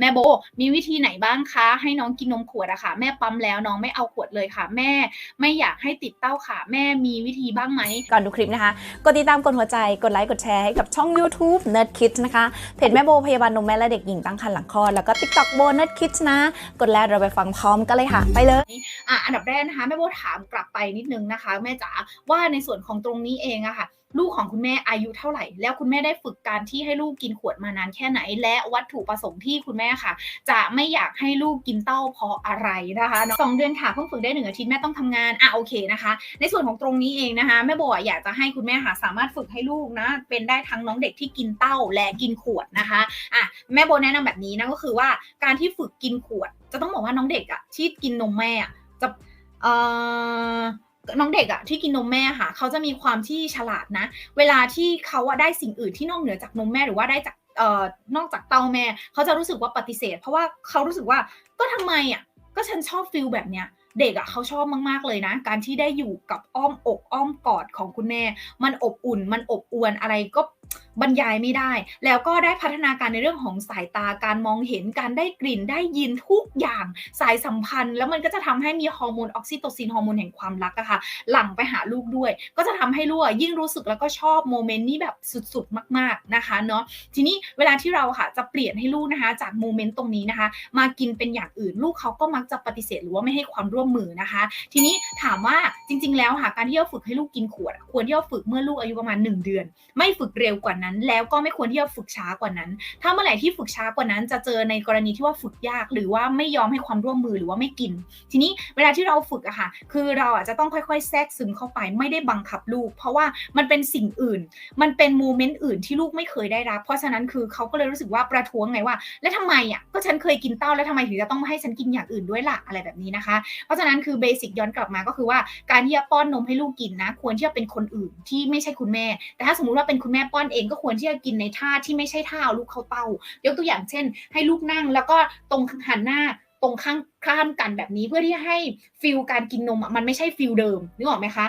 แม่โบมีวิธีไหนบ้างคะให้น้องกินนมขวดอะค่ะ แม่ปั๊มแล้วน้องไม่เอาขวดเลยค่ะ แม่ไม่อยากให้ติดเต้าค่ะ แม่มีวิธีบ้างไหมก่อนดูคลิปนะคะกดติดตามกดหัวใจกดไลค์กดแชร์ให้กับช่อง YouTube Nerd Kids นะคะเพจแม่โบพยาบาลนมแม่และเด็กหญิงตั้งครรภ์หลังคลอดแล้วก็ TikTok โบ Nerd Kids นะ กดแล้วเราไปฟังพร้อมกันเลยค่ะ ไปเลยอะอันดับแรกนะคะแม่โบถามกลับไปนิดนึงนะคะ แม่จ๋าว่าในส่วนของตรงนี้เองอะค่ะลูกของคุณแม่อายุเท่าไหร่ แล้วคุณแม่ได้ฝึกการที่ให้ลูกกินขวดมานานแค่ไหน และวัตถุประสงค์ที่คุณแม่ค่ะ จะไม่อยากให้ลูกกินเต้าเพราะอะไรนะคะสองเดือนค่ะเพิ่งฝึกได้หนึ่งอาทิตย์แม่ต้องทำงานอะโอเคนะคะ ในส่วนของตรงนี้เองนะคะแม่โบอะอยากจะให้คุณแม่ค่ะสามารถฝึกให้ลูกนะเป็นได้ทั้งน้องเด็กที่กินเต้าและกินขวดนะคะอะแม่โบแนะนำแบบนี้นะก็คือว่าการที่ฝึกกินขวด จะต้องบอกว่าน้องเด็กอะที่กินนมแม่อะจะเอ่อ น้องเด็กอะที่กินนมแม่ค่ะ เขาจะมีความที่ฉลาดนะ เวลาที่เขาอะได้สิ่งอื่นที่นอกเหนือจากนมแม่หรือว่าได้จากเอ่อนอกจากเต้าแม่ เขาจะรู้สึกว่าปฏิเสธ เพราะว่าเขารู้สึกว่าก็ทำไมอะก็ฉันชอบฟิลแบบเนี้ยเด็กอะเขาชอบมากๆเลยนะ การที่ได้อยู่กับอ้อมอก อ้อมกอดของคุณแม่ มันอบอุ่น มันอบอวนอะไรก็บรรยายไม่ได้ แล้วก็ได้พัฒนาการในเรื่องของสายตาการมองเห็นการได้กลิ่นได้ยินทุกอย่างสายสัมพันธ์ แล้วมันก็จะทำให้มีฮอร์โมนออกซิโตซินฮอร์โมนแห่งความรักอะค่ะ หลั่งไปหาลูกด้วย ก็จะทำให้ลูกยิ่งรู้สึกแล้วก็ชอบโมเมนต์นี้แบบสุดๆ มาก ๆนะคะเนาะทีนี้เวลาที่เราค่ะจะเปลี่ยนให้ลูกนะคะ จากโมเมนต์ตรงนี้นะคะ มากินเป็นอย่างอื่นลูกเขาก็มักจะปฏิเสธหรือว่าไม่ให้ความร่วมมือนะคะ ทีนี้ถามว่าจริง ๆ แล้วค่ะการที่เราฝึกให้ลูกกินขวด ควรที่จะฝึกเมื่อลูกอายุประมาณ 1 เดือน ไม่ฝึกเร็วกว่านั้น แล้วก็ไม่ควรที่จะฝึกช้ากว่านั้น ถ้าเมื่อไหร่ที่ฝึกช้ากว่านั้น จะเจอในกรณีที่ว่าฝึกยาก หรือว่าไม่ยอมให้ความร่วมมือหรือว่าไม่กิน ทีนี้เวลาที่เราฝึกอะค่ะคือเราอะจจะต้องค่อยๆ แทรกซึมเข้าไปไม่ได้บังคับลูก เพราะว่ามันเป็นสิ่งอื่น มันเป็นโมเมนต์อื่นที่ลูกไม่เคยได้รับ เพราะฉะนั้นคือเขาก็เลยรู้สึกว่าประท้วงไงว่า แล้วทำไมอะก็ฉันเคยกินเต้าแล้วทำไมถึงจะต้องมาให้ฉันกินอย่างอื่นด้วยล่ะอะไรแบบนี้นะคะ เพราะฉะนั้นคือเบสิกย้อนกลับมาก็คือว่าการที่จะป้อนนมให้ลูกกินนะ ควรที่จะเป็นคนอื่นที่ไม่ใช่คุณแม่ แต่ถ้าสมมุติว่าเป็นคุณแม่ป้อนเองก็ควรที่จะกินในท่าที่ไม่ใช่ท่าเอาลูกเข้าเต้า ยกตัวอย่างเช่น ให้ลูกนั่งแล้วก็ตรงหันหน้าตรงข้างข้ามกันแบบนี้เพื่อที่ให้ฟิลการกินนมมันไม่ใช่ฟิลเดิมนึกออกไหมคะ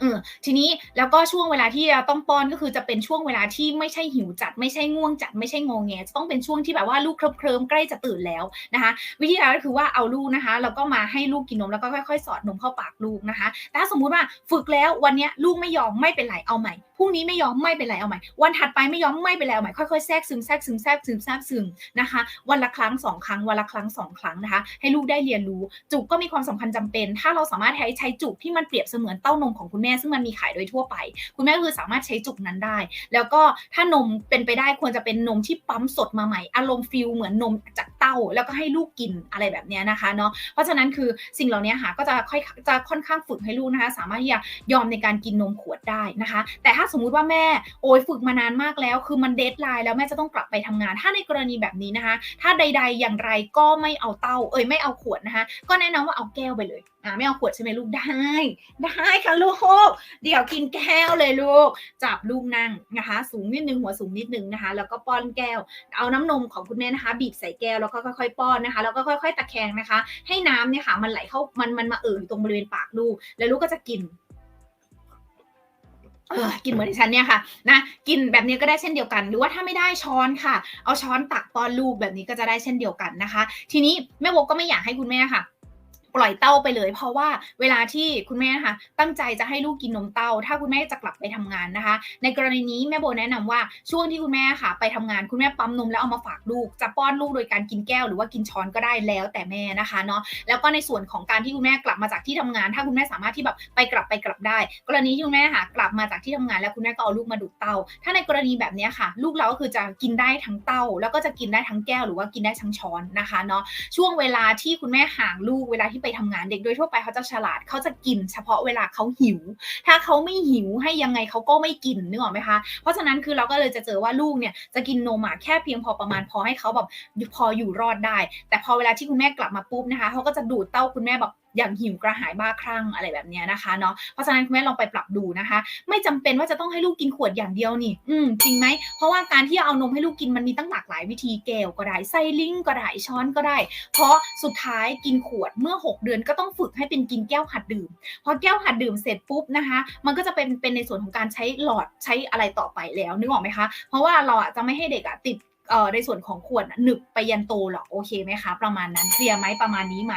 เออทีนี้แล้วก็ช่วงเวลาที่จะต้องป้อนก็คือจะเป็นช่วงเวลาที่ไม่ใช่หิวจัด ไม่ใช่ง่วงจัดไม่ใช่งงแงจะต้องเป็นช่วงที่แบบว่าลูกเคลิ้มๆใกล้จะตื่นแล้วนะคะ วิธีการก็คือว่าเอาลูกนะคะ แล้วก็มาให้ลูกกินนมแล้วก็ค่อยๆ สอดนมเข้าปากลูกนะคะ แต่ถ้าสมมุติว่าฝึกแล้ววันนี้ลูกไม่ยอมไม่เป็นไรเอาใหม่พรุ่งนี้ไม่ยอมไม่เป็นไรเอาใหม่ วันถัดไปไม่ยอมไม่เป็นไรเอาใหม่ค่อยๆแทรกซึมแทรกซึมแทรกซึมแทรกซึมนะคะ วันละครั้งสองครั้งวันละครั้งสองครั้งนะคะ ให้ลูกได้เรียนรู้ จุกก็มีความสำคัญจำเป็น ถ้าเราสามารถใช้ใช้จุกที่มันเปรียบเสมือนเต้านมของคุณแม่ซึ่งมันมีขายโดยทั่วไป คุณแม่คือสามารถใช้จุกนั้นได้ แล้วก็ถ้านมเป็นไปได้ควรจะเป็นนมที่ปั๊มสดมาใหม่ อารมณ์ฟิลเหมือนนมจากเต้า แล้วก็ให้ลูกกินอะไรแบบนี้นะคะเนาะเพราะฉะนั้นคือสิ่งเหล่านี้ค่ะก็จะค่อยจะค่อนข้างฝึกให้ลูกนะคะ สามารถที่จะยอมในการกินนมขวดได้นะคะ แต่ถ้าสมมุติว่าแม่โอ้ยฝึกมานานมากแล้ว คือมันเดทไลน์แล้วแม่จะต้องกลับไปทำงาน ถ้าในกรณีแบบนี้นะคะ ถ้าใด ๆ อย่างไรก็ไม่เอาเต้า เอ้ยไม่เอาขวดนะคะ ก็แนะนำว่าเอาแก้วไปเลยอ่าไม่เอาขวดใช่ไหมลูกได้ ได้ค่ะลูกเดี๋ยวกินแก้วเลยลูก จับลูกนั่งนะคะ สูงนิดนึงหัวสูงนิดนึงนะคะ แล้วก็ป้อนแก้ว เอาน้ำนมของคุณแม่นะคะ บีบใส่แก้วแล้วก็ค่อยๆป้อนนะคะ แล้วก็ค่อย ๆ ตะแคงนะคะ ให้น้ำเนี่ยค่ะ มันไหลเข้ามันมันมาเอ่ออยู่ตรงบริเวณปากลูก แล้วลูกก็จะกินเออกินเหมือนดิฉันเนี่ยค่ะนะกินแบบนี้ก็ได้เช่นเดียวกัน หรือว่าถ้าไม่ได้ช้อนค่ะ เอาช้อนตักป้อนลูกแบบนี้ก็จะได้เช่นเดียวกันนะคะ ทีนี้แม่โบก็ไม่อยากให้คุณแม่ค่ะ ปล่อยเต้าไปเลย เพราะว่าเวลาที่คุณแม่นะคะตั้งใจจะให้ลูกกินนมเต้า ถ้าคุณแม่จะกลับไปทำงานนะคะ ในกรณีนี้แม่โบแนะนำว่าช่วงที่คุณแม่ค่ะ ไปทำงานคุณแม่ปั๊มนมแล้วเอามาฝากลูก จะป้อนลูกโดยการกินแก้วหรือว่ากินช้อนก็ได้แล้วแต่แม่นะคะเนาะแล้วก็ในส่วนของการที่คุณแม่กลับมาจากที่ทำงาน ถ้าคุณแม่สามารถที่แบบไปกลับไปกลับได้ กรณีที่คุณแม่ค่ะกลับมาจากที่ทำงานแล้วคุณแม่ก็เอาลูกมาดูดเต้า ถ้าในกรณีแบบนี้ค่ะ ลูกเราก็คือจะกินได้ทั้งเต้า แล้วก็จะกินได้ทั้งแก้วหรือว่ากินได้ทั้งช้อนนะคะเนาะช่วงเวลาที่คุณแม่ห่างลูกเวลาที่ไปทำงานเด็กโดยทั่วไปเขาจะฉลาดเขาจะกิน เฉพาะเวลาเขาหิว ถ้าเขาไม่หิวให้ยังไงเขาก็ไม่กินนึกออกไหมคะเพราะฉะนั้นคือเราก็เลยจะเจอว่าลูกเนี่ยจะกินนมอะแค่เพียงพอประมาณพอให้เขาแบบพออยู่รอดได้ แต่พอเวลาที่คุณแม่กลับมาปุ๊บนะคะเขาก็จะดูดเต้าคุณแม่แบบ อย่างหิวกระหายบ้าคลั่งอะไรแบบนี้นะคะเนาะเพราะฉะนั้นคุณแม่ลองไปปรับดูนะคะ ไม่จำเป็นว่าจะต้องให้ลูกกินขวดอย่างเดียวนี่ อืมจริงไหมเพราะว่าการที่เอานมให้ลูกกินมันมีตั้งหลากหลายวิธีแก้วก็ได้ไซลิงก็ได้ช้อนก็ได้ เพราะสุดท้ายกินขวดเมื่อ 6 เดือนก็ต้องฝึกให้เป็นกินแก้วหัดดื่มพอแก้วหัดดื่มเสร็จปุ๊บนะคะ มันก็จะเป็นเป็นในส่วนของการใช้หลอดใช้อะไรต่อไปแล้วนึกออกไหมคะ เพราะว่าเราอะจะไม่ให้เด็กอะติดในส่วนของขวดหนึบไปยันโตหรอโอเคไหมคะ ประมาณนั้นเคลียร์ไหมประมาณนี้ไหม